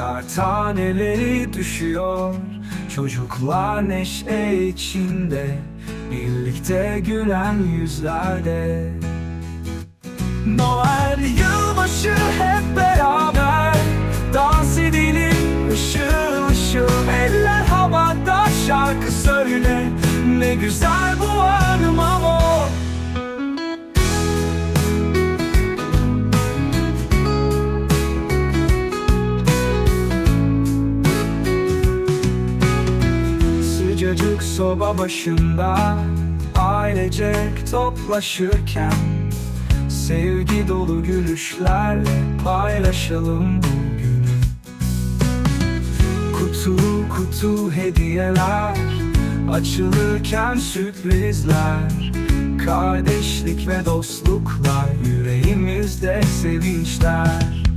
Kar taneleri düşüyor. Çocuklar neşe içinde Birlikte gülen yüzlerde. Noel yılbaşı hep beraber. Dans edelim ışıl ışıl. Eller havada şarkı söyle. Ne güzel bu Sıcacık soba başında Ailecek toplaşırken Sevgi dolu gülüşlerle paylaşalım bugünü Kutu kutu hediyeler Açılırken sürprizler Kardeşlik ve dostluklar Yüreğimizde sevinçler